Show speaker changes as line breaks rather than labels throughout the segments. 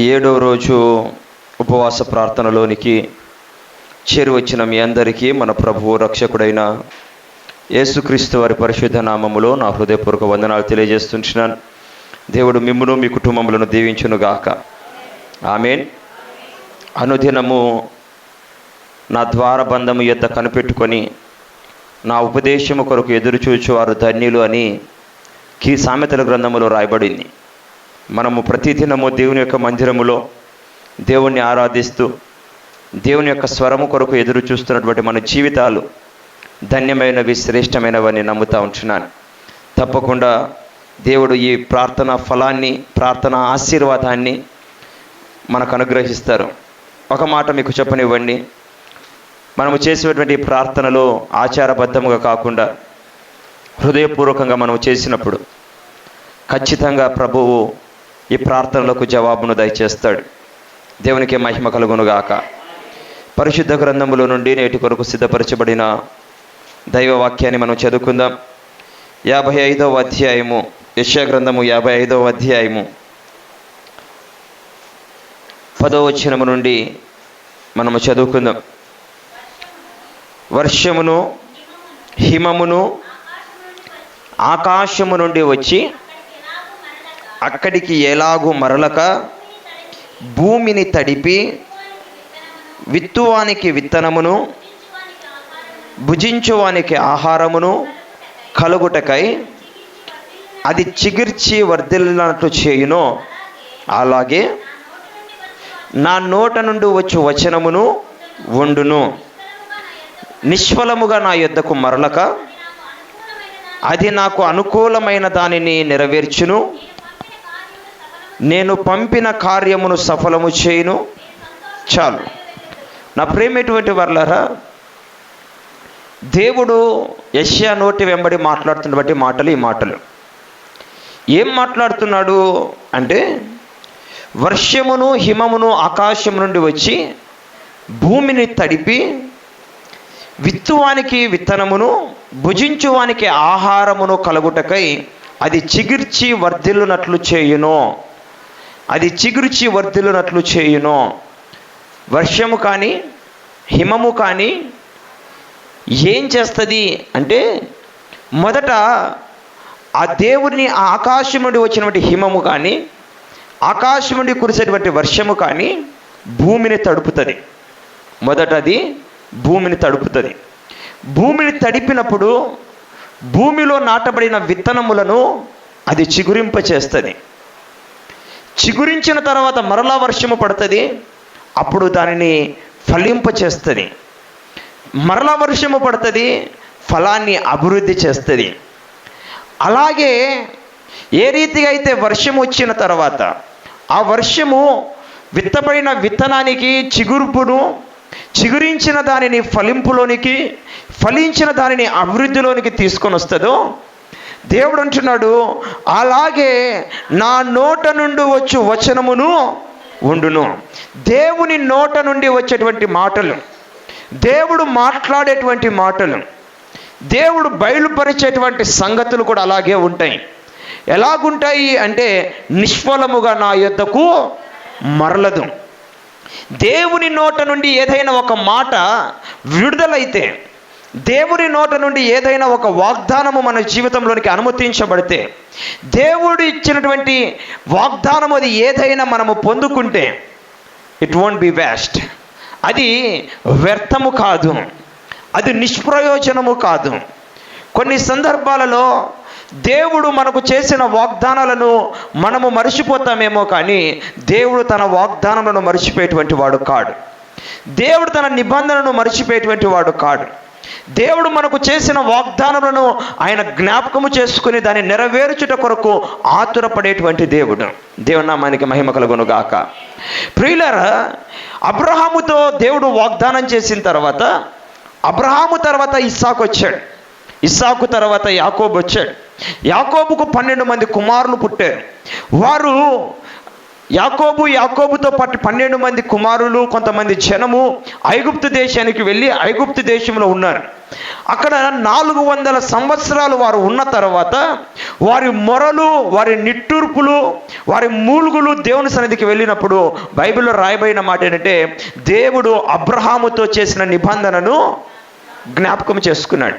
ఏడవ రోజు ఉపవాస ప్రార్థనలోనికి చేరి వచ్చిన మీ అందరికీ మన ప్రభువు రక్షకుడైన యేసుక్రీస్తు వారి పరిశుద్ధ నామములో నా హృదయపూర్వక వందనాలు తెలియజేస్తున్నాను దేవుడు మిమ్మును మీ కుటుంబములను దీవించునుగాక ఆమెన్. అనుదినము నా ద్వారబంధము యొద్ద కనిపెట్టుకొని నా ఉపదేశము కొరకు ఎదురు వారు ధన్యులు అని కీ సామెతల గ్రంథములో రాయబడింది. మనము ప్రతిదినము దేవుని యొక్క మందిరములో దేవుణ్ణి ఆరాధిస్తూ దేవుని యొక్క స్వరము కొరకు ఎదురు చూస్తున్నటువంటి మన జీవితాలు ధన్యమైనవి శ్రేష్టమైనవని నమ్ముతా ఉంటున్నాను. తప్పకుండా దేవుడు ఈ ప్రార్థన ఫలాన్ని ప్రార్థన ఆశీర్వాదాన్ని మనకు అనుగ్రహిస్తారు. ఒక మాట మీకు చెప్పనివ్వండి. మనము చేసేటువంటి ప్రార్థనలో ఆచారబద్ధముగా కాకుండా హృదయపూర్వకంగా మనం చేసినప్పుడు ఖచ్చితంగా ప్రభువు ఈ ప్రార్థనలకు జవాబును దయచేస్తాడు. దేవునికి మహిమ కలుగునుగాక. పరిశుద్ధ గ్రంథములో నుండి నేటి కొరకు సిద్ధపరచబడిన దైవ వాక్యాన్ని మనం చదువుకుందాం. యాభై ఐదవ అధ్యాయము యశా గ్రంథము యాభై ఐదవ అధ్యాయము. పదవచనము నుండి మనము చదువుకుందాం. వర్షమును హిమమును ఆకాశము నుండి వచ్చి అక్కడికి ఎలాగూ మరలక భూమిని తడిపి విత్తువానికి విత్తనమును భుజించువానికి ఆహారమును కలుగుటకై అది చిగిర్చి వర్ధిల్లినట్లు చేయును. అలాగే నా నోట నుండి వచ్చు వచనమును వండును. నిష్ఫలముగా నా యొద్దకు మరలక అది నాకు అనుకూలమైన దానిని నెరవేర్చును. నేను పంపిన కార్యమును సఫలము చేయను. చాలు. నా ప్రేమ ఎటువంటి వర్లరా దేవుడు యష్యా నోటి వెంబడి మాట్లాడుతున్నటువంటి మాటలు ఈ మాటలు. ఏం మాట్లాడుతున్నాడు అంటే వర్షమును హిమమును ఆకాశం నుండి వచ్చి భూమిని తడిపి విత్తువానికి విత్తనమును భుజించువానికి ఆహారమును కలుగుటకై అది చిగిర్చి వర్ధిల్లునట్లు చేయును. అది చిగురిచి వర్ధిల్లునట్లు చేయును. వర్షము కానీ హిమము కానీ ఏం చేస్తుంది? అంటే మొదట ఆ దేవుడిని ఆ ఆకాశం నుండి వచ్చినటువంటి హిమము కానీ ఆకాశం నుండి కురిసేటువంటి వర్షము కానీ భూమిని తడుపుతుంది. మొదట అది భూమిని తడుపుతుంది. భూమిని తడిపినప్పుడు భూమిలో నాటబడిన విత్తనములను అది చిగురింప చేస్తుంది చిగురించిన తర్వాత మరలా వర్షము పడుతుంది. అప్పుడు దానిని ఫలింప చేస్తుంది. మరలా వర్షము పడుతుంది ఫలాన్ని అభివృద్ధి చేస్తుంది. అలాగే ఏ రీతిగా అయితే వర్షం వచ్చిన తర్వాత ఆ వర్షము విత్తబడిన విత్తనానికి చిగురుపును చిగురించిన దానిని ఫలింపులోనికి ఫలించిన దానిని అభివృద్ధిలోనికి తీసుకొని వస్తుందో దేవుడు అంటున్నాడు అలాగే నా నోట నుండి వచ్చు వచనమును ఉండును. దేవుని నోట నుండి వచ్చేటువంటి మాటలు దేవుడు మాట్లాడేటువంటి మాటలు దేవుడు బయలుపరిచేటువంటి సంగతులు కూడా అలాగే ఉంటాయి. ఎలాగుంటాయి అంటే నిష్ఫలముగా నా యొద్దకు మరలదు. దేవుని నోట నుండి ఏదైనా ఒక మాట విడుదలైతే దేవుడి నోట నుండి ఏదైనా ఒక వాగ్దానము మన జీవితంలోనికి అనుమతించబడితే దేవుడు ఇచ్చినటువంటి వాగ్దానం అది ఏదైనా మనము పొందుకుంటే ఇట్ వోంట్ బి వేస్ట్ అది వ్యర్థము కాదు. అది నిష్ప్రయోజనము కాదు. కొన్ని సందర్భాలలో దేవుడు మనకు చేసిన వాగ్దానాలను మనము మర్చిపోతామేమో కానీ దేవుడు తన వాగ్దానములను మర్చిపోయేటువంటి వాడు కాడు. దేవుడు తన నిబంధనను మర్చిపోయేటువంటి వాడు కాడు. దేవుడు మనకు చేసిన వాగ్దానములను ఆయన జ్ఞాపకము చేసుకుని దాన్ని నెరవేర్చుట కొరకు ఆతురపడేటువంటి దేవుడు. దేవనామానికి మహిమ కలుగునుగాక. ప్రియులర అబ్రహాముతో దేవుడు వాగ్దానం చేసిన తర్వాత అబ్రహాము తర్వాత ఇస్సాకు వచ్చాడు. ఇస్సాకు తర్వాత యాకోబు వచ్చాడు. యాకోబుకు పన్నెండు మంది కుమారులు పుట్టారు. వారు యాకోబు యాకోబుతో పాటు పన్నెండు మంది కుమారులు కొంతమంది జనము ఐగుప్తు దేశానికి వెళ్ళి ఐగుప్తు దేశంలో ఉన్నారు. అక్కడ నాలుగు వందల సంవత్సరాలు వారు ఉన్న తర్వాత వారి మొరలు వారి నిట్టూర్పులు వారి మూలుగులు దేవుని సన్నిధికి వెళ్ళినప్పుడు బైబిల్లో రాయబడిన మాట ఏంటంటే దేవుడు అబ్రహాముతో చేసిన నిబంధనను జ్ఞాపకం చేసుకున్నాడు.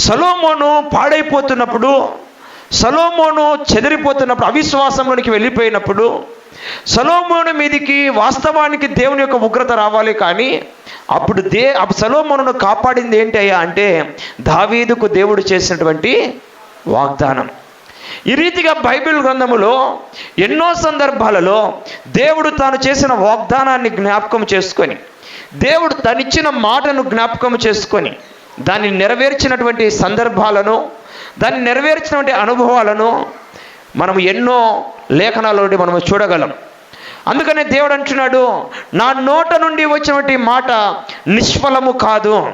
సలోమోను పాడైపోతున్నప్పుడు సలోమోను చెదిరిపోతున్నప్పుడు అవిశ్వాసంలోనికి వెళ్ళిపోయినప్పుడు సలోమోను మీదికి వాస్తవానికి దేవుని యొక్క ఉగ్రత రావాలి కానీ అప్పుడు దే అప్పుడు కాపాడింది ఏంటి అయ్యా అంటే దావీదుకు దేవుడు చేసినటువంటి వాగ్దానం. ఈ రీతిగా బైబిల్ గ్రంథములో ఎన్నో సందర్భాలలో దేవుడు తాను చేసిన వాగ్దానాన్ని జ్ఞాపకం చేసుకొని దేవుడు తనిచ్చిన మాటను జ్ఞాపకం చేసుకొని దాన్ని నెరవేర్చినటువంటి సందర్భాలను దాన్ని నెరవేర్చినటువంటి అనుభవాలను మనం ఎన్నో లేఖనాల నుండి మనం చూడగలం. అందుకనే దేవుడు అంటున్నాడు నా నోట నుండి వచ్చినటువంటి మాట నిష్ఫలము కాదు.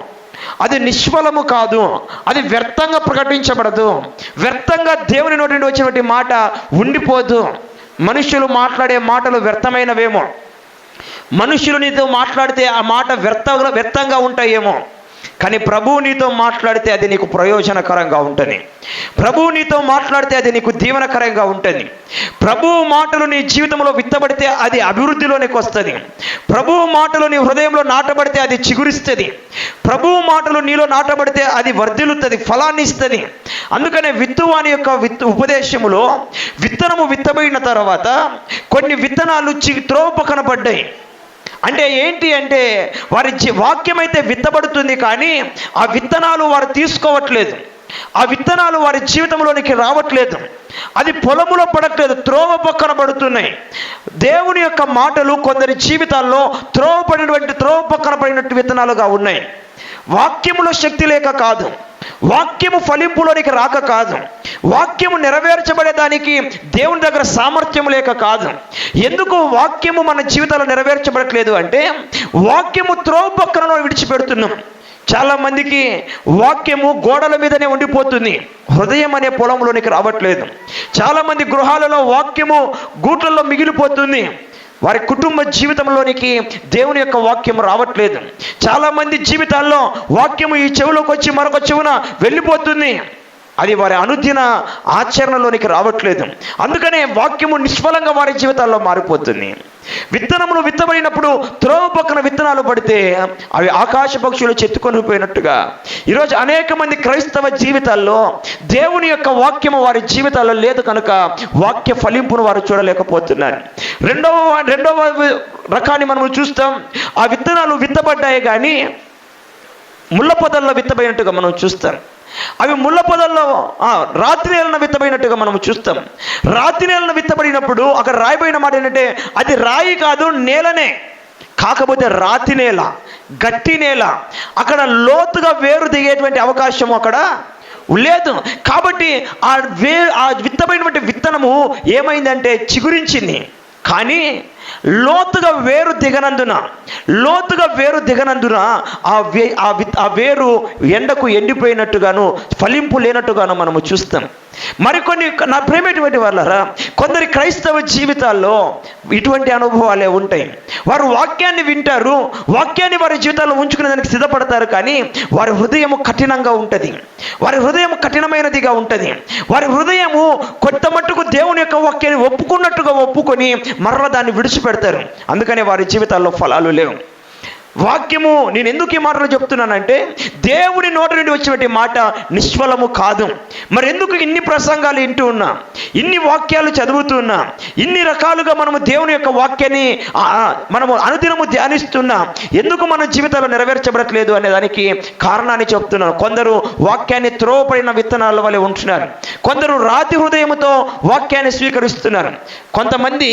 అది నిష్ఫలము కాదు. అది వ్యర్థంగా ప్రకటించబడదు. వ్యర్థంగా దేవుని నోటి నుండి వచ్చినటువంటి మాట ఉండిపోదు. మనుషులు మాట్లాడే మాటలు వ్యర్థమైనవేమో. మనుషులు నీతో మాట్లాడితే ఆ మాట వ్యర్థ వ్యర్థంగా ఉంటాయేమో. కానీ ప్రభువు నీతో మాట్లాడితే అది నీకు ప్రయోజనకరంగా ఉంటుంది. ప్రభువు నీతో మాట్లాడితే అది నీకు దీవనకరంగా ఉంటుంది. ప్రభువు మాటలు నీ జీవితంలో విత్తబడితే అది అభివృద్ధిలోనికి వస్తుంది. ప్రభువు మాటలు నీ హృదయంలో నాటబడితే అది చిగురిస్తుంది. ప్రభువు మాటలు నీలో నాటబడితే అది వర్ధిల్లుతుంది ఫలాన్ని ఇస్తుంది. అందుకనే విత్తువాని యొక్క విత్ ఉపదేశములో విత్తనము విత్తబడిన తర్వాత కొన్ని విత్తనాలు చి త్రోవ పక్కన పడ్డాయి. అంటే ఏంటి అంటే వారి వాక్యం అయితే విత్తబడుతుంది కానీ ఆ విత్తనాలు వారు తీసుకోవట్లేదు. ఆ విత్తనాలు వారి జీవితంలోనికి రావట్లేదు. అది పొలములో పడట్లేదు త్రోవ పక్కన పడుతున్నాయి. దేవుని యొక్క మాటలు కొందరి జీవితాల్లో త్రోవ పడినటువంటి త్రోవ పక్కన పడినట్టు విత్తనాలుగా ఉన్నాయి. వాక్యములో శక్తి లేక కాదు. వాక్యము ఫలింపులోనికి రాక కాదు. వాక్యము నెరవేర్చబడేదానికి దేవుని దగ్గర సామర్థ్యం లేక కాదు. ఎందుకు వాక్యము మన జీవితాలు నెరవేర్చబడట్లేదు అంటే వాక్యము త్రోవ పక్కన విడిచిపెడుతున్నాం. చాలా మందికి వాక్యము గోడల మీదనే ఉండిపోతుంది. హృదయం అనే పొలంలోనికి రావట్లేదు. చాలా మంది గృహాలలో వాక్యము గూట్లలో మిగిలిపోతుంది. వారి కుటుంబ జీవితంలోనికి దేవుని యొక్క వాక్యం రావట్లేదు. చాలామంది జీవితాల్లో వాక్యము ఈ చెవిలోకి వచ్చి మరొక చెవున వెళ్ళిపోతుంది. అది వారి అనుదిన ఆచరణలోనికి రావట్లేదు. అందుకనే వాక్యము నిష్ఫలంగా వారి జీవితాల్లో మారిపోతుంది. విత్తనములు విత్తబడినప్పుడు త్రోవ పక్కన విత్తనాలు పడితే అవి ఆకాశ పక్షులు చెత్తుకొని పోయినట్టుగా. ఈరోజు అనేక మంది క్రైస్తవ జీవితాల్లో దేవుని యొక్క వాక్యము వారి జీవితాల్లో లేదు కనుక వాక్య ఫలింపును వారు చూడలేకపోతున్నారు. రెండవ రెండవ రకాన్ని మనం చూస్తాం. ఆ విత్తనాలు విత్తబడ్డాయి కానీ ముళ్ళ పొదల్లో విత్తబడినట్టుగా మనం చూస్తాం. అవి ముళ్ళ పొదల్లో రాత్రి నేలన విత్తబడినట్టుగా మనం చూస్తాం. రాత్రి నేలన విత్తబడినప్పుడు అక్కడ రాయబడిన మాట ఏంటంటే అది రాయి కాదు నేలనే. కాకపోతే రాతి నేల గట్టి నేల. అక్కడ లోతుగా వేరు దిగేటువంటి అవకాశం అక్కడ లేదు. కాబట్టి ఆ వే ఆ విత్తబడినటువంటి విత్తనము ఏమైందంటే చిగురించింది. కానీ లోతుగా వేరు దిగనందున లోతుగా వేరు దిగనందున ఆ వే ఆ ఆ వేరు ఎండకు ఎండిపోయినట్టుగాను ఫలింపు లేనట్టుగాను మనము చూస్తాం. మరికొన్ని నా ప్రేమటువంటి వాళ్ళరా కొందరి క్రైస్తవ జీవితాల్లో ఇటువంటి అనుభవాలే ఉంటాయి. వారు వాక్యాన్ని వింటారు వాక్యాన్ని వారి జీవితాల్లో ఉంచుకునే దానికి సిద్ధపడతారు కానీ వారి హృదయము కఠినంగా ఉంటుంది. వారి హృదయం కఠినమైనదిగా ఉంటుంది. వారి హృదయము కొత్త మట్టుకు దేవుని యొక్క వాక్యాన్ని ఒప్పుకున్నట్టుగా ఒప్పుకొని మరల దాన్ని విడిచిపెడతారు. అందుకనే వారి జీవితాల్లో ఫలాలు లేవు. వాక్యము నేను ఎందుకు ఈ మాటలు చెప్తున్నానంటే దేవుని నోటి నుండి వచ్చినటువంటి మాట నిష్ఫలము కాదు. మరి ఎందుకు ఇన్ని ప్రసంగాలు వింటూ ఉన్నా ఇన్ని వాక్యాలు చదువుతున్నా ఇన్ని రకాలుగా మనము దేవుని యొక్క వాక్యాన్ని మనము అనుదినము ధ్యానిస్తున్నా ఎందుకు మన జీవితాలు నెరవేర్చబడట్లేదు అనే దానికి కారణాన్ని చెప్తున్నాను. కొందరు వాక్యాన్ని త్రోవపడిన విత్తనాల వలె ఉంటున్నారు. కొందరు రాతి హృదయముతో వాక్యాన్ని స్వీకరిస్తున్నారు. కొంతమంది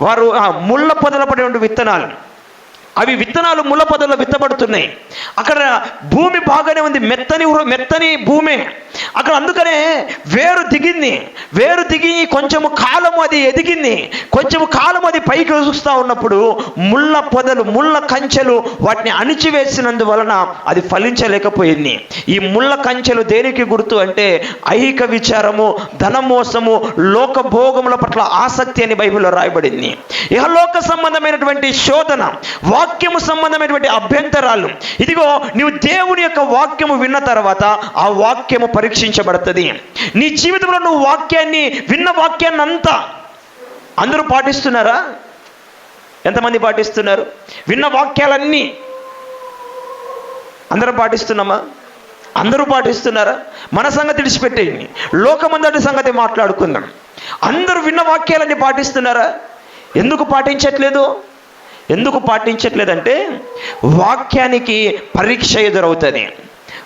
వారు ముళ్ళ పొదలపడి విత్తనాలు. అవి విత్తనాలు ముళ్ళ పొదల్లో విత్తబడుతున్నాయి. అక్కడ భూమి బాగానే ఉంది మెత్తని మెత్తని భూమి. అక్కడ అందుకనే వేరు దిగింది. వేరు దిగి కొంచెము కాలం అది ఎదిగింది. కొంచెము కాలం అది పైకి చూస్తూ ఉన్నప్పుడు ముళ్ళ పొదలు ముళ్ళ కంచెలు వాటిని అణిచివేసినందువలన అది ఫలించలేకపోయింది. ఈ ముళ్ళ కంచెలు దేనికి గుర్తు అంటే ఐహిక విచారము ధనమోసము లోక భోగముల పట్ల ఆసక్తి అని బైబిల్లో రాయబడింది. ఇహలోక సంబంధమైనటువంటి శోధన వాక్యము సంబంధమైనటువంటి అభ్యంతరాలు. ఇదిగో నీవు దేవుని యొక్క వాక్యము విన్న తర్వాత ఆ వాక్యము పరీక్షించబడుతుంది. నీ జీవితంలో నువ్వు వాక్యాన్ని విన్న వాక్యాన్ని అంతా అందరూ పాటిస్తున్నారా? ఎంతమంది పాటిస్తున్నారు? విన్న వాక్యాలన్నీ అందరం పాటిస్తున్నామా? అందరూ పాటిస్తున్నారా? మన సంగతి విడిచిపెట్టేయండి. లోకమందటి సంగతి మాట్లాడుకుందాం. అందరూ విన్న వాక్యాలన్నీ పాటిస్తున్నారా? ఎందుకు పాటించట్లేదు? ఎందుకు పాటించట్లేదంటే వాక్యానికి పరీక్ష ఎదురవుతుంది.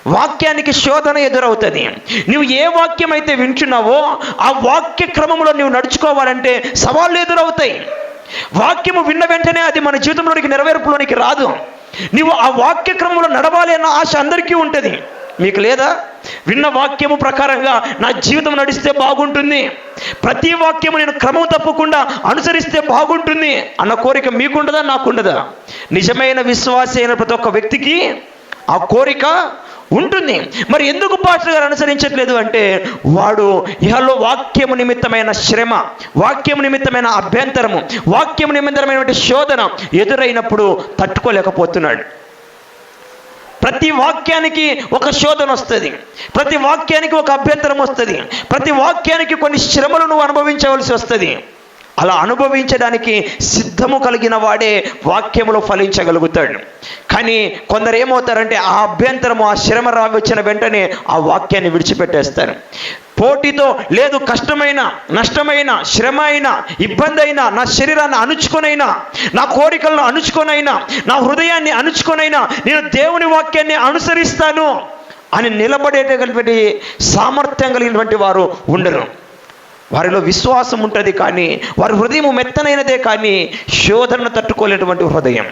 వాక్యానికి శోధన ఎదురవుతుంది. నువ్వు ఏ వాక్యం అయితే వింటున్నావో ఆ వాక్య క్రమంలో నువ్వు నడుచుకోవాలంటే సవాళ్ళు ఎదురవుతాయి. వాక్యము విన్న వెంటనే అది మన జీవితంలోనికి నెరవేర్పులోనికి రాదు. నువ్వు ఆ వాక్య క్రమంలో నడవాలి అన్న ఆశ అందరికీ ఉంటుంది. మీకు లేదా? విన్న వాక్యము ప్రకారంగా నా జీవితం నడిస్తే బాగుంటుంది. ప్రతి వాక్యము నేను క్రమం తప్పకుండా అనుసరిస్తే బాగుంటుంది అన్న కోరిక మీకుండదా? నాకుండదా? నిజమైన విశ్వాస అయిన ప్రతి ఒక్క వ్యక్తికి ఆ కోరిక ఉంటుంది. మరి ఎందుకు పాస్టర్ గారు అనుసరించట్లేదు అంటే వాడు ఇహలో వాక్యము నిమిత్తమైన శ్రమ వాక్యము నిమిత్తమైన అభ్యంతరము వాక్యము నిమిత్తమైనటువంటి శోధన ఎదురైనప్పుడు తట్టుకోలేకపోతున్నాడు. ప్రతి వాక్యానికి ఒక శోధన వస్తుంది. ప్రతి వాక్యానికి ఒక అభ్యంతరం వస్తుంది. ప్రతి వాక్యానికి కొన్ని శ్రమలు నువ్వు అనుభవించవలసి వస్తుంది. అలా అనుభవించడానికి సిద్ధము కలిగిన వాడే వాక్యములో ఫలించగలుగుతాడు. కానీ కొందరు ఏమవుతారంటే ఆ అభ్యంతరము ఆ శ్రమ రా వచ్చిన వెంటనే ఆ వాక్యాన్ని విడిచిపెట్టేస్తారు. పోటీతో లేదు కష్టమైన నష్టమైన శ్రమ అయినా ఇబ్బంది అయినా నా శరీరాన్ని అణుచుకొనైనా నా కోరికలను అణుచుకొనైనా నా హృదయాన్ని అణుచుకొనైనా నేను దేవుని వాక్యాన్ని అనుసరిస్తాను అని నిలబడేటటువంటి సామర్థ్యం కలిగినటువంటి వారు ఉండరు. వారిలో విశ్వాసం ఉంటుంది కానీ వారి హృదయం మెత్తనైనదే కానీ శోధనను తట్టుకోలేటువంటి హృదయం.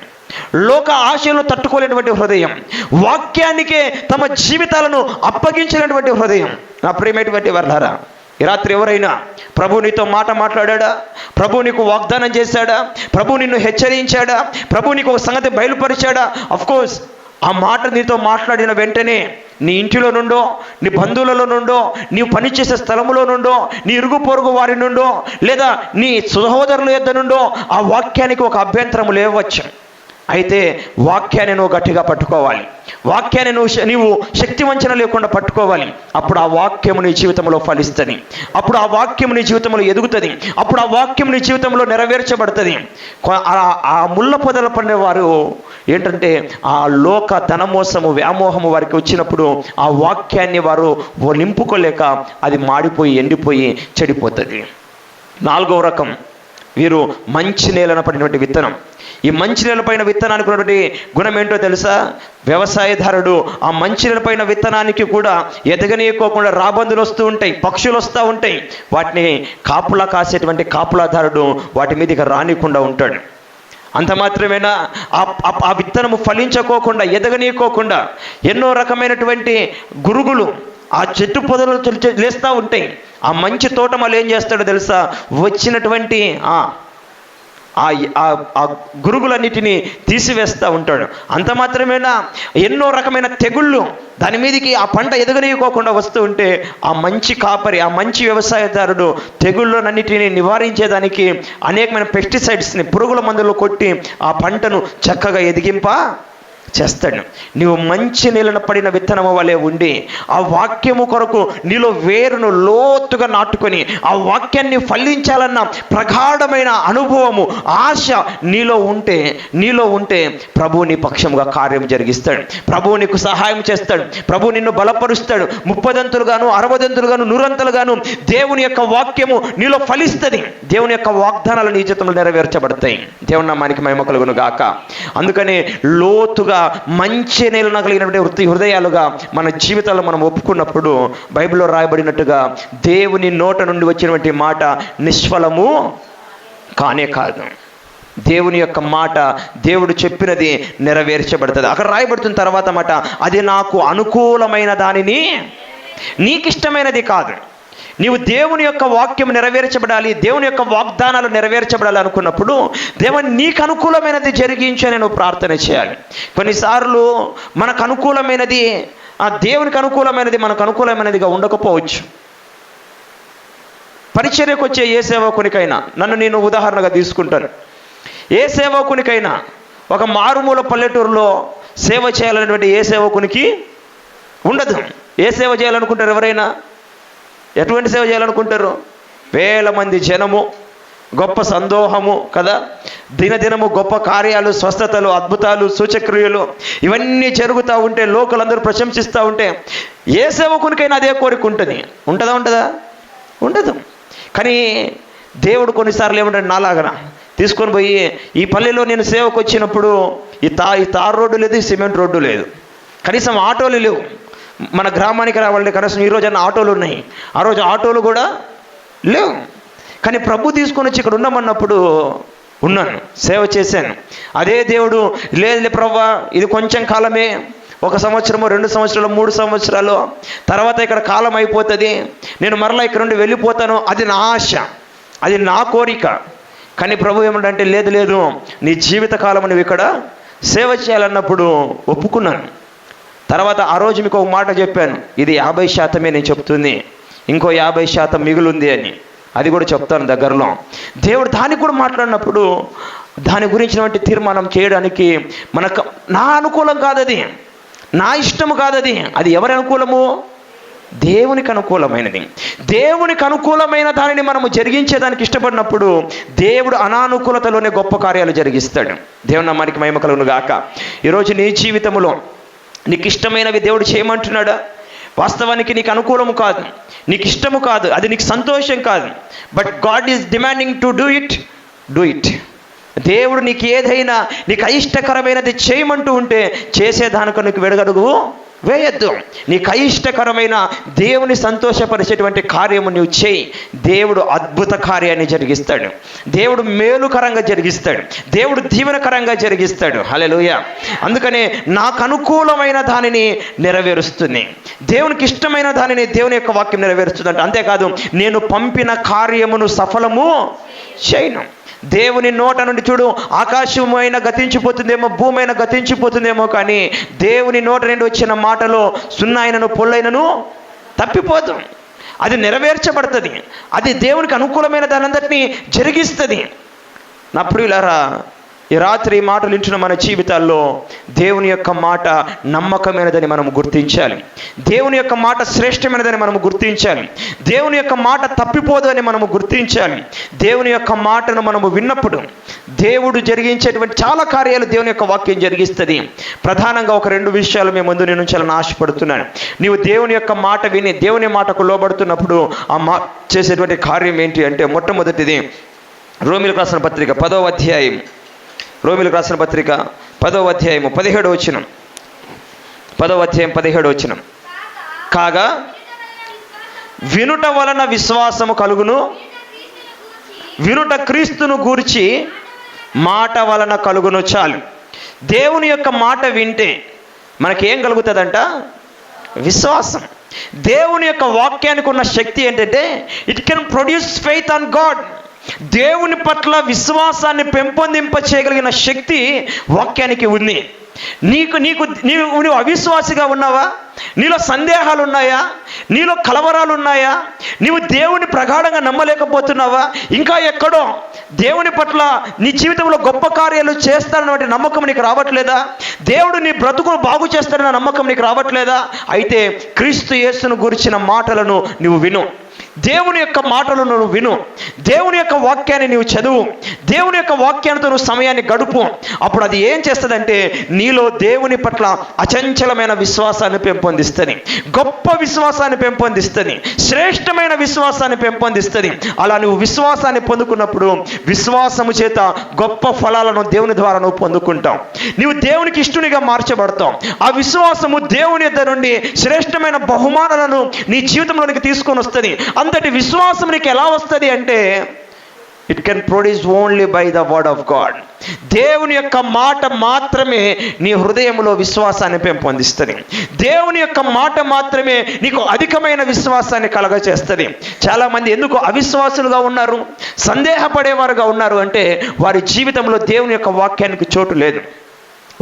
లోక ఆశలను తట్టుకోలేనటువంటి హృదయం. వాక్యానికే తమ జీవితాలను అప్పగించినటువంటి హృదయం. నా ప్రేమైనటువంటి వర్లారా ఈ రాత్రి ఎవరైనా ప్రభు నీతో మాట మాట్లాడా ప్రభు నీకు వాగ్దానం చేశాడా? ప్రభు నిన్ను హెచ్చరించాడా? ప్రభు నీకు ఒక సంగతి బయలుపరిచాడా? అఫ్కోర్స్ ఆ మాట నీతో మాట్లాడిన వెంటనే నీ ఇంటిలో నుండో నీ బంధువులలో నుండో నీవు పనిచేసే స్థలములో నుండో నీ ఇరుగు పొరుగు వారి నుండో లేదా నీ సహోదరుల యొద్ద నుండో ఆ వాక్యానికి ఒక అభ్యంతరం లేవచ్చు అయితే వాక్యాన్ని నువ్వు గట్టిగా పట్టుకోవాలి. వాక్యాన్ని నువ్వు నీవు శక్తి వంచన లేకుండా పట్టుకోవాలి. అప్పుడు ఆ వాక్యము నీ జీవితంలో ఫలిస్తుంది. అప్పుడు ఆ వాక్యము నీ జీవితంలో ఎదుగుతుంది. అప్పుడు ఆ వాక్యం నీ జీవితంలో నెరవేర్చబడుతుంది. ఆ- ముళ్ళ పొదల పడిన వారు ఏంటంటే ఆ లోక ధనమోసము వ్యామోహము వారికి వచ్చినప్పుడు ఆ వాక్యాన్ని వారు నింపుకోలేక అది మాడిపోయి ఎండిపోయి చెడిపోతుంది. నాలుగవ రకం వీరు మంచి నేలన పడినటువంటి విత్తనం. ఈ మంచి నెలపైన విత్తనానికి ఉన్నటువంటి గుణం ఏంటో తెలుసా? వ్యవసాయదారుడు ఆ మంచి నెలపైన విత్తనానికి కూడా ఎదగనీయకోకుండా రాబందులు వస్తూ ఉంటాయి పక్షులు వస్తూ ఉంటాయి. వాటిని కాపులా కాసేటువంటి కాపులాదారుడు వాటి మీదకి రానికుండా ఉంటాడు. అంత మాత్రమేనా? ఆ విత్తనము ఫలించకోకుండా ఎదగనీయకోకుండా ఎన్నో రకమైనటువంటి గురుగులు ఆ చెట్టు పొదలు లేస్తూ ఉంటాయి. ఆ మంచి తోటమాలు ఏం చేస్తాడో తెలుసా? వచ్చినటువంటి ఆ గురుగులన్నిటినీ తీసివేస్తూ ఉంటాడు. అంత మాత్రమేనా? ఎన్నో రకమైన తెగుళ్ళు దాని మీదకి ఆ పంట ఎదగనీయకోకుండా వస్తూ ఉంటే ఆ మంచి కాపరి ఆ మంచి వ్యవసాయదారుడు తెగుళ్ళనన్నిటిని నివారించేదానికి అనేకమైన పెస్టిసైడ్స్ని పురుగుల మందులు కొట్టి ఆ పంటను చక్కగా ఎదిగింప? చేస్తాడు. నీవు మంచి నీళ్ళన పడిన విత్తనము వలె ఉండి ఆ వాక్యము కొరకు నీలో వేరును లోతుగా నాటుకొని ఆ వాక్యాన్ని ఫలించాలన్న ప్రగాఢమైన అనుభవము ఆశ నీలో ఉంటే నీలో ఉంటే ప్రభు నీ పక్షముగా కార్యం జరిగిస్తాడు. ప్రభు నీకు సహాయం చేస్తాడు. ప్రభు నిన్ను బలపరుస్తాడు. ముప్పదంతులుగాను అరవదంతులుగాను నూరంతలుగాను దేవుని యొక్క వాక్యము నీలో ఫలిస్తుంది. దేవుని యొక్క వాగ్దానాలు నీ జీతంలో నెరవేర్చబడతాయి. దేవుని నామానికి మహిమ కలుగును గాక అందుకనే లోతుగా మంచి నేలన కలిగినటువంటి వృత్తి హృదయాలుగా మన జీవితాల్లో మనం ఒప్పుకున్నప్పుడు బైబిల్లో రాయబడినట్టుగా దేవుని నోట నుండి వచ్చినటువంటి మాట నిష్ఫలము కానే కాదు. దేవుని యొక్క మాట దేవుడు చెప్పినది నెరవేర్చబడుతుంది. అక్కడ రాయబడుతున్న తర్వాత మాట అది నాకు అనుకూలమైన దానిని నీకిష్టమైనది కాదు. నీవు దేవుని యొక్క వాక్యం నెరవేర్చబడాలి దేవుని యొక్క వాగ్దానాలు నెరవేర్చబడాలి అనుకున్నప్పుడు దేవుని నీకు అనుకూలమైనది జరిగించి నేను నువ్వు ప్రార్థన చేయాలి. కొన్నిసార్లు మనకు అనుకూలమైనది ఆ దేవునికి అనుకూలమైనది మనకు అనుకూలమైనదిగా ఉండకపోవచ్చు. పరిచర్యకు వచ్చే ఏ సేవకునికైనా నన్ను నేను ఉదాహరణగా తీసుకుంటాను. ఏ సేవకునికైనా ఒక మారుమూల పల్లెటూరులో సేవ చేయాలనేటువంటి ఏ సేవకునికి ఉండదు. ఏ సేవ చేయాలనుకుంటారు ఎవరైనా? ఎటువంటి సేవ చేయాలనుకుంటారు? వేల మంది జనము గొప్ప సందోహము కదా? దినదినము గొప్ప కార్యాలు స్వస్థతలు అద్భుతాలు సూచక్రియలు ఇవన్నీ జరుగుతూ ఉంటే లోకలందరూ ప్రశంసిస్తూ ఉంటే ఏ సేవకునికైనా అదే కోరిక ఉంటుంది. ఉంటుందా ఉంటుందా ఉండదు. కానీ దేవుడు కొన్నిసార్లు ఏమంటాడు నాలాగన తీసుకొని పోయి ఈ పల్లెలో నేను సేవకు వచ్చినప్పుడు ఈ తా ఈ తార్ రోడ్డు లేదు ఈ సిమెంట్ రోడ్డు లేదు. కనీసం ఆటోలు లేవు. మన గ్రామానికి రావాలంటే కనీసం ఈ రోజు అన్న ఆటోలు ఉన్నాయి. ఆ రోజు ఆటోలు కూడా లేవు. కానీ ప్రభు తీసుకొని వచ్చి ఇక్కడ ఉన్నామన్నప్పుడు ఉన్నాను సేవ చేశాను. అదే దేవుడు లేదులే ప్రవ్వా ఇది కొంచెం కాలమే ఒక సంవత్సరము రెండు సంవత్సరాలు మూడు సంవత్సరాలు తర్వాత ఇక్కడ కాలం అయిపోతుంది నేను మరలా ఇక్కడ నుండి వెళ్ళిపోతాను అది నా ఆశ అది నా కోరిక. కానీ ప్రభు ఏమంటే లేదు లేదు నీ జీవిత కాలం నువ్వు ఇక్కడ సేవ చేయాలన్నప్పుడు ఒప్పుకున్నాను. తర్వాత ఆ రోజు మీకు ఒక మాట చెప్పాను. ఇది యాభై శాతమే నేను చెప్తుంది. ఇంకో యాభై శాతం మిగులుంది అని. అది కూడా చెప్తాను దగ్గరలో. దేవుడు దానికి కూడా మాట్లాడినప్పుడు దాని గురించినటువంటి తీర్మానం చేయడానికి మనకు నా అనుకూలం కాదది. నా ఇష్టము కాదది. అది ఎవరి అనుకూలము? దేవునికి అనుకూలమైనది. దేవునికి అనుకూలమైన దానిని మనము జరిగించేదానికి ఇష్టపడినప్పుడు దేవుడు అనానుకూలతలోనే గొప్ప కార్యాలు జరిగిస్తాడు. దేవుని నమ్మానికి మహిమ కలుగును గాక ఈరోజు నీ జీవితంలో నీకు ఇష్టమైనవి దేవుడు చేయమంటున్నాడా? వాస్తవానికి నీకు అనుకూలము కాదు. నీకు ఇష్టము కాదు. అది నీకు సంతోషం కాదు. But God is demanding to do it do it దేవుడు నీకు ఏదైనా నీకు అయిష్టకరమైనది చేయమంటూ ఉంటే చేసేదానికి నీకు వెడగడుగు వేయద్దు. నీకు అయిష్టకరమైన దేవుని సంతోషపరిచేటువంటి కార్యము నువ్వు చేయి. దేవుడు అద్భుత కార్యాన్ని జరిగిస్తాడు. దేవుడు మేలుకరంగా జరిగిస్తాడు. దేవుడు దీవెనకరంగా జరిగిస్తాడు. హలెలుయ అందుకనే నాకు అనుకూలమైన దానిని నెరవేరుస్తుంది. దేవునికి ఇష్టమైన దానిని దేవుని యొక్క వాక్యం నెరవేరుస్తుంది అంతేకాదు నేను పంపిన కార్యమును సఫలము చేయను. దేవుని నోట నుండి చూడు ఆకాశమైన గతించిపోతుందేమో భూమైన గతించిపోతుందేమో కానీ దేవుని నోట నుండి వచ్చిన మాటలో సున్నాయినను పొల్లైనను తప్పిపోతాం అది నెరవేర్చబడుతుంది. అది దేవునికి అనుకూలమైన దానంతటినీ జరిగిస్తుంది. నా ప్రియులారా ఈ రాత్రి ఈ మాటలు ఇంటున్న మన జీవితాల్లో దేవుని యొక్క మాట నమ్మకమైనదని మనం గుర్తించాలి. దేవుని యొక్క మాట శ్రేష్టమైనదని మనం గుర్తించాలి. దేవుని యొక్క మాట తప్పిపోదు అని మనము గుర్తించాలి. దేవుని యొక్క మాటను మనము విన్నప్పుడు దేవుడు జరిగించేటువంటి చాలా కార్యాలు దేవుని యొక్క వాక్యం జరిగిస్తుంది. ప్రధానంగా ఒక రెండు విషయాలు మేము ముందు నేను చాలా ఆశపడుతున్నాను. నీవు దేవుని యొక్క మాట విని దేవుని మాటకు లోబడుతున్నప్పుడు ఆ మా చేసేటువంటి కార్యం ఏంటి అంటే మొట్టమొదటిది రోమిలకు రాసిన పత్రిక పదవ అధ్యాయం. రోమిలకు రాసిన పత్రిక పదవ అధ్యాయము పదిహేడు వచ్చినం పదవ అధ్యాయం పదిహేడు వచ్చినం కాగా వినుట వలన విశ్వాసము కలుగును వినుట క్రీస్తును గూర్చి మాట వలన కలుగును చాలు. దేవుని యొక్క మాట వింటే మనకేం కలుగుతుందంట? విశ్వాసం. దేవుని యొక్క వాక్యానికి ఉన్న శక్తి ఏంటంటే it can produce faith on God దేవుని పట్ల విశ్వాసాన్ని పెంపొందింప చేయగలిగిన శక్తి వాక్యానికి ఉంది. నీకు నీకు నీవు నువ్వు అవిశ్వాసిగా ఉన్నావా? నీలో సందేహాలు ఉన్నాయా నీలో కలవరాలు ఉన్నాయా నీవు దేవుని ప్రగాఢంగా నమ్మలేకపోతున్నావా? ఇంకా ఎక్కడో దేవుని పట్ల నీ జీవితంలో గొప్ప కార్యాలు చేస్తానన్నటువంటి నమ్మకం నీకు రావట్లేదా? దేవుడు నీ బ్రతుకును బాగు చేస్తాడన్న నమ్మకం నీకు రావట్లేదా? అయితే క్రీస్తు యేసును గురించిన మాటలను నువ్వు విను. దేవుని యొక్క మాటలు నువ్వు విను. దేవుని యొక్క వాక్యాన్ని నీవు చదువు. దేవుని యొక్క వాక్యాలతో నువ్వు సమయాన్ని గడుపు. అప్పుడు అది ఏం చేస్తుందంటే నీలో దేవుని పట్ల అచంచలమైన విశ్వాసాన్ని పెంపొందిస్తుంది. గొప్ప విశ్వాసాన్ని పెంపొందిస్తుంది. శ్రేష్టమైన విశ్వాసాన్ని పెంపొందిస్తుంది. అలా నువ్వు విశ్వాసాన్ని పొందుకున్నప్పుడు విశ్వాసము చేత గొప్ప ఫలాలను దేవుని ద్వారా నువ్వు పొందుకుంటావు. నీవు దేవునికి ఇష్టునిగా మార్చబడతావు. ఆ విశ్వాసము దేవుని ఇద్దరు నుండి శ్రేష్టమైన బహుమానాలను నీ జీవితంలోనికి తీసుకొని వస్తుంది. అంతటి విశ్వాసం నీకు ఎలా వస్తుంది అంటే it can produce only by the word of God దేవుని యొక్క మాట మాత్రమే నీ హృదయంలో విశ్వాసాన్ని పెంపొందిస్తుంది. దేవుని యొక్క మాట మాత్రమే నీకు అధికమైన విశ్వాసాన్ని కలగచేస్తుంది. చాలామంది ఎందుకు అవిశ్వాసులుగా ఉన్నారు? సందేహపడేవారుగా ఉన్నారు అంటే వారి జీవితంలో దేవుని యొక్క వాక్యానికి చోటు లేదు.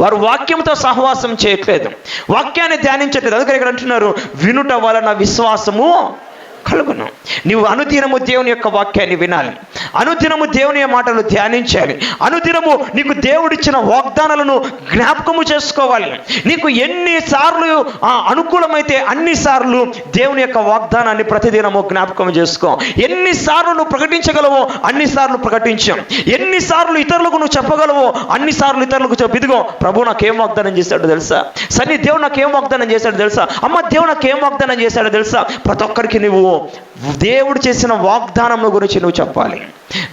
వారు వాక్యంతో సహవాసం చేయట్లేదు. వాక్యాన్ని ధ్యానించట్లేదు. అందుకని ఇక్కడ అంటున్నారు వినుట వలన విశ్వాసము కలుగును. నీవు అనుదినము దేవుని యొక్క వాక్యాన్ని వినాలి. అనుదినము దేవుని మాటలు ధ్యానించాలి. అనుదినము నీకు దేవుడిచ్చిన వాగ్దానాలను జ్ఞాపకము చేసుకోవాలి. నీకు ఎన్నిసార్లు ఆ, అనుకూలమైతే అన్నిసార్లు దేవుని యొక్క వాగ్దానాన్ని ప్రతిదినము జ్ఞాపకం చేసుకో. ఎన్నిసార్లు నువ్వు ప్రకటించగలవో అన్నిసార్లు ప్రకటించాం. ఎన్నిసార్లు ఇతరులకు నువ్వు చెప్పగలవో అన్నిసార్లు ఇతరులకు చెప్పు. ఇదిగో ప్రభు నాకేం వాగ్దానం చేశాడో తెలుసా? సన్ని దేవుడు నాకేం వాగ్దానం చేశాడు తెలుసా? అమ్మ దేవుడు నాకేం వాగ్దానం చేశాడో తెలుసా? ప్రతి ఒక్కరికి నువ్వు దేవుడు చేసిన వాగ్దానం గురించి నువ్వు చెప్పాలి.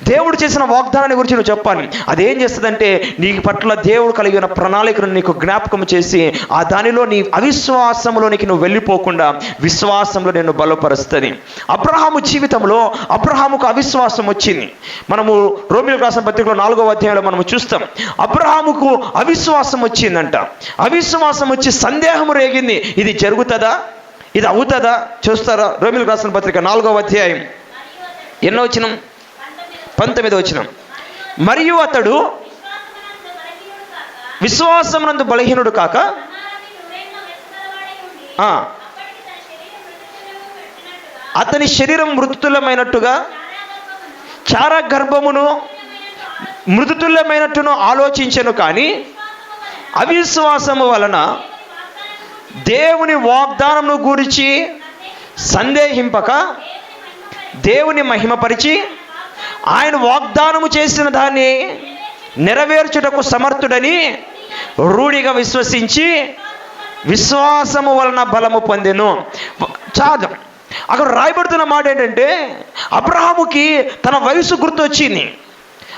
దేవుడు చేసిన వాగ్దానాన్ని గురించి నువ్వు చెప్పాలి. అదేం చేస్తుందంటే నీ పట్ల దేవుడు కలిగిన ప్రణాళికను నీకు జ్ఞాపకం చేసి ఆ దానిలో నీ అవిశ్వాసంలోనికి నువ్వు వెళ్ళిపోకుండా విశ్వాసంలో నేను బలపరుస్తుంది. అబ్రహాము జీవితంలో అబ్రహాముకు అవిశ్వాసం వచ్చింది. మనము రోమిలకు రాసిన పత్రికలో నాలుగో అధ్యాయంలో మనము చూస్తాం. అబ్రహాముకు అవిశ్వాసం వచ్చిందంట. అవిశ్వాసం వచ్చి సందేహం రేగింది. ఇది జరుగుతుందా? ఇది అవుతుందా? చూస్తారా? రోమిలకు రాసిన పత్రిక నాలుగో అధ్యాయం. ఎన్నో వచ్చినాం పంతొమ్మిది వచ్చినాం మరియు అతడు విశ్వాసమునందు బలహీనుడు కాక ఆ, అతని శరీరం మృతులమైనట్టుగా చార గర్భమును మృదుతుల్యమైనట్టును ఆలోచించను కానీ అవిశ్వాసము వలన దేవుని వాగ్దానమును గురించి సందేహింపక దేవుని మహిమపరిచి ఆయన వాగ్దానము చేసిన దాన్ని నెరవేర్చుటకు సమర్థుడని రూఢిగా విశ్వసించి విశ్వాసము వలన బలము పొందెను. చాదు అక్కడ రాయబడుతున్న మాట ఏంటంటే అబ్రహాముకి తన వయసు గుర్తొచ్చింది.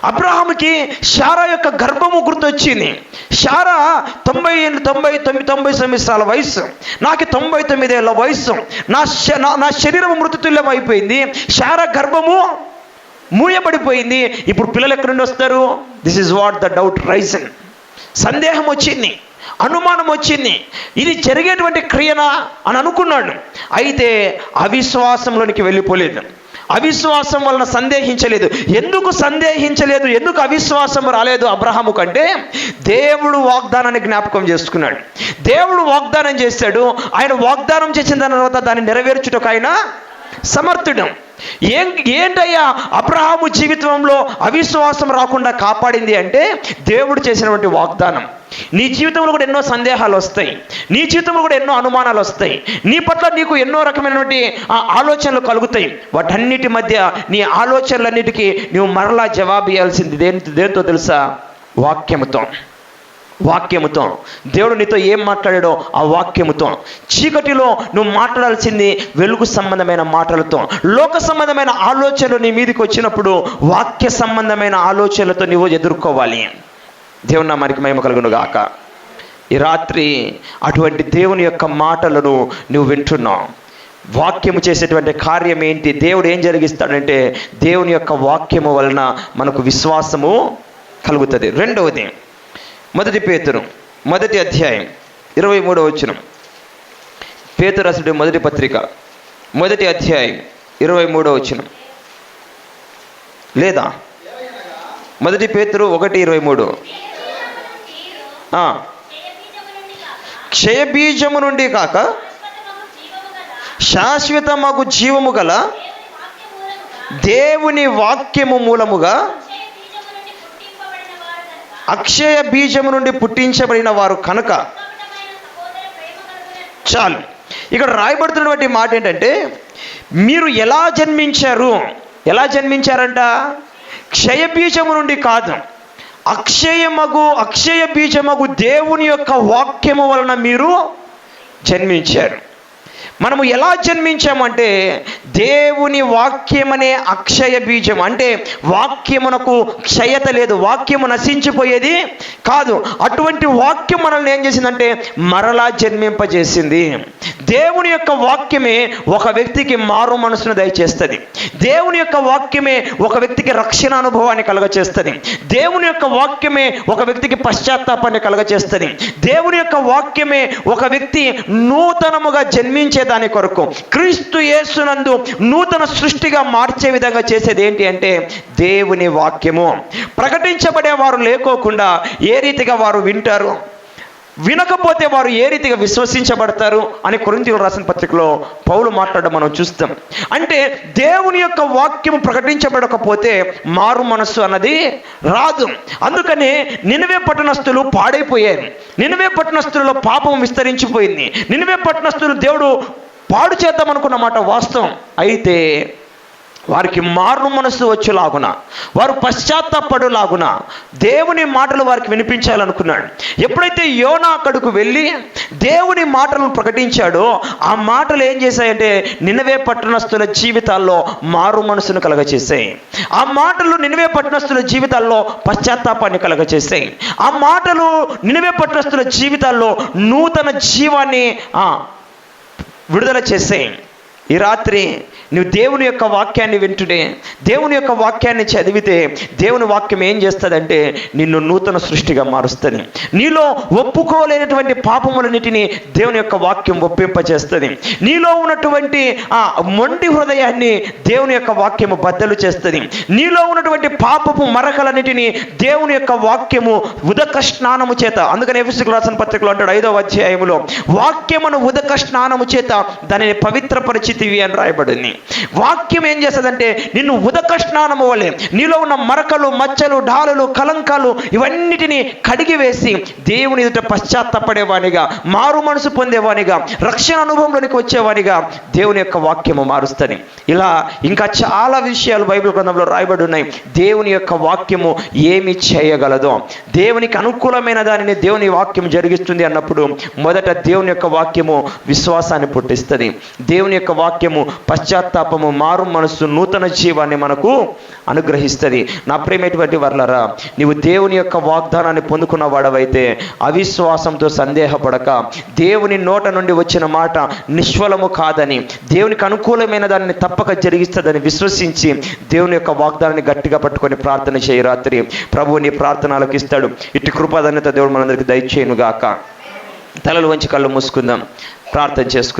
అబ్రహాముకి శారా యొక్క గర్భము గుర్తొచ్చింది. శారా తొంభై ఏళ్ళు తొంభై తొమ్మిది తొంభై సంవత్సరాల వయసు నాకు తొంభై తొమ్మిదేళ్ళ వయసు నా నా- నా శరీరం మృతుతుల్యం అయిపోయింది శారా గర్భము మూయబడిపోయింది. ఇప్పుడు పిల్లలు ఎక్కడి నుండి వస్తారు? This is what the doubt risen సందేహం వచ్చింది. అనుమానం వచ్చింది. ఇది జరిగేటువంటి క్రియనా అని అనుకున్నాడు. అయితే అవిశ్వాసంలోనికి వెళ్ళిపోలేదు. అవిశ్వాసం వలన సందేహించలేదు. ఎందుకు సందేహించలేదు? ఎందుకు అవిశ్వాసం రాలేదు అబ్రహాము కంటే? దేవుడు వాగ్దానాన్ని జ్ఞాపకం చేసుకున్నాడు. దేవుడు వాగ్దానం చేశాడు. ఆయన వాగ్దానం చేసిన తర్వాత దాన్ని నెరవేర్చుటకు ఆయన సమర్థుడం. ఏం ఏంటయ్యా? అబ్రహాము జీవితంలో అవిశ్వాసం రాకుండా కాపాడింది అంటే దేవుడు చేసినటువంటి వాగ్దానం. నీ జీవితంలో కూడా ఎన్నో సందేహాలు వస్తాయి. నీ జీవితంలో కూడా ఎన్నో అనుమానాలు వస్తాయి. నీ పట్ల నీకు ఎన్నో రకమైనటువంటి ఆలోచనలు కలుగుతాయి. వాటన్నిటి మధ్య నీ ఆలోచనలన్నిటికీ నువ్వు మరలా జవాబు ఇవ్వాల్సింది దేని దేంతో తెలుసా? వాక్యముతో. వాక్యముతో. దేవుడు నీతో ఏం మాట్లాడాడో ఆ వాక్యముతో. చీకటిలో నువ్వు మాట్లాడాల్సింది వెలుగు సంబంధమైన మాటలతో. లోక సంబంధమైన ఆలోచనలు నీ మీదకి వచ్చినప్పుడు వాక్య సంబంధమైన ఆలోచనలతో నువ్వు ఎదుర్కోవాలి. దేవుని మనకి మహిమ కలుగును గాక. ఈ రాత్రి అటువంటి దేవుని యొక్క మాటలను నువ్వు వింటున్నావు. వాక్యము చేసేటువంటి కార్యం ఏంటి? దేవుడు ఏం జరిగిస్తాడంటే దేవుని యొక్క వాక్యము వలన మనకు విశ్వాసము కలుగుతుంది. రెండవది మొదటి పేతురు మొదటి అధ్యాయం ఇరవై మూడవ వచనం. పేతురసుడి మొదటి పత్రిక మొదటి అధ్యాయం ఇరవై మూడవ వచనం. లేదా? మొదటి పేతురు ఒకటి ఇరవై మూడు. క్షయబీజము నుండి కాక శాశ్వత మాకు జీవము గల దేవుని వాక్యము మూలముగా అక్షయ బీజము నుండి పుట్టించబడిన వారు కనుక చాలు. ఇక్కడ రాయబడుతున్నటువంటి మాట ఏంటంటే మీరు ఎలా జన్మించారు? ఎలా జన్మించారంట? క్షయ బీజము నుండి కాదు. అక్షయమగు అక్షయ బీజమగు దేవుని యొక్క వాక్యము వలన మీరు జన్మించారు. మనము ఎలా జన్మించామంటే దేవుని వాక్యం అనే అక్షయ బీజం. అంటే వాక్యమునకు క్షయత లేదు వాక్యము నశించిపోయేది కాదు. అటువంటి వాక్యం మనల్ని ఏం చేసిందంటే మరలా జన్మింపజేసింది. దేవుని యొక్క వాక్యమే ఒక వ్యక్తికి మారు మనసును దయచేస్తుంది. దేవుని యొక్క వాక్యమే ఒక వ్యక్తికి రక్షణ అనుభవాన్ని కలగచేస్తుంది. దేవుని యొక్క వాక్యమే ఒక వ్యక్తికి పశ్చాత్తాపాన్ని కలగచేస్తుంది. దేవుని యొక్క వాక్యమే ఒక వ్యక్తి నూతనముగా జన్మించే దాని కొరకు. క్రీస్తు యేసునందు నూతన సృష్టిగా మార్చే విధంగా చేసేది ఏంటి అంటే దేవుని వాక్యము. ప్రకటించబడే వారు లేకోకుండా ఏ రీతిగా వారు వింటారు? వినకపోతే వారు ఏ రీతిగా విశ్వసించబడతారు అని కొరింతీయులు రాసిన పత్రికలో పౌలు మాట్లాడడం మనం చూస్తాం. అంటే దేవుని యొక్క వాక్యం ప్రకటించబడకపోతే మారు మనస్సు అన్నది రాదు. అందుకనే నినవే పట్టణస్థులు పాడైపోయారు. నినవే పట్టణస్థులలో పాపం విస్తరించిపోయింది. నినవే పట్టణస్థులు దేవుడు పాడు చేద్దాం అనుకున్న మాట వాస్తవం. అయితే వారికి మారు మనస్సు వచ్చేలాగున వారు పశ్చాత్తాపడులాగున దేవుని మాటలు వారికి వినిపించాలనుకున్నాడు. ఎప్పుడైతే యోనా అక్కడికి వెళ్ళి దేవుని మాటలను ప్రకటించాడో ఆ మాటలు ఏం చేశాయంటే నినవే పట్టణస్థుల జీవితాల్లో మారు మనసును కలగచేసాయి ఆ మాటలు నినవే పట్టణస్థుల జీవితాల్లో పశ్చాత్తాపాన్ని కలగచేసాయి ఆ మాటలు నినవే పట్టణస్థుల జీవితాల్లో నూతన జీవాన్ని విడుదల చేసేయి ఈ రాత్రి నువ్వు దేవుని యొక్క వాక్యాన్ని వింటుడే దేవుని యొక్క వాక్యాన్ని చదివితే దేవుని వాక్యం ఏం చేస్తుందంటే నిన్ను నూతన సృష్టిగా మారుస్తుంది. నీలో ఒప్పుకోలేనటువంటి పాపములన్నిటిని దేవుని యొక్క వాక్యం ఒప్పింపచేస్తుంది. నీలో ఉన్నటువంటి ఆ మొండి హృదయాన్ని దేవుని యొక్క వాక్యము బద్దలు చేస్తుంది. నీలో ఉన్నటువంటి పాపపు మరకలన్నిటిని దేవుని యొక్క వాక్యము ఉదక స్నానము చేత అందుకని ఎఫ్ఎస్సి రాసిన పత్రికలు అంటాడు ఐదవ అధ్యాయములో వాక్యమును ఉదక స్నానము చేత దానిని పవిత్రపరిచితివి అని రాయబడింది. వాక్యం ఏం చేస్తుందంటే నిన్ను ఉదక స్నానము వలె నీలో ఉన్న మరకలు మచ్చలు డాలులు కలంకాలు ఇవన్నిటినీ కడిగి వేసి దేవుని ఎదుట పశ్చాత్తపడేవానిగా మారు మనసు పొందేవానిగా రక్షణ అనుభవంలోనికి వచ్చేవానిగా దేవుని యొక్క వాక్యము మారుస్తుంది. ఇలా ఇంకా చాలా విషయాలు బైబిల్ గ్రంథంలో రాయబడి ఉన్నాయి. దేవుని యొక్క వాక్యము ఏమి చేయగలదో. దేవునికి అనుకూలమైన దానిని దేవుని వాక్యం జరిగిస్తుంది అన్నప్పుడు మొదట దేవుని యొక్క వాక్యము విశ్వాసాన్ని పుట్టిస్తుంది. దేవుని యొక్క వాక్యం వాక్యము పశ్చాత్తాపము మారు మనస్సు నూతన జీవాన్ని మనకు అనుగ్రహిస్తుంది. నా ప్రేమటువంటి వర్లరా నీవు దేవుని యొక్క వాగ్దానాన్ని పొందుకున్న వాడవైతే అవిశ్వాసంతో సందేహపడక దేవుని నోట నుండి వచ్చిన మాట నిష్ఫలము కాదని దేవునికి అనుకూలమైన దానిని తప్పక జరిగిస్తుందని విశ్వసించి దేవుని యొక్క వాగ్దానాన్ని గట్టిగా పట్టుకొని ప్రార్థన చేయి రాత్రి. ప్రభువు నీ ప్రార్థనలకు ఇస్తాడు. ఇటు కృపాధన్యత దేవుడు మనందరికి దయచేయును గాక తలలు వంచి కళ్ళు మూసుకుందాం. ప్రార్థన చేసుకుందాం.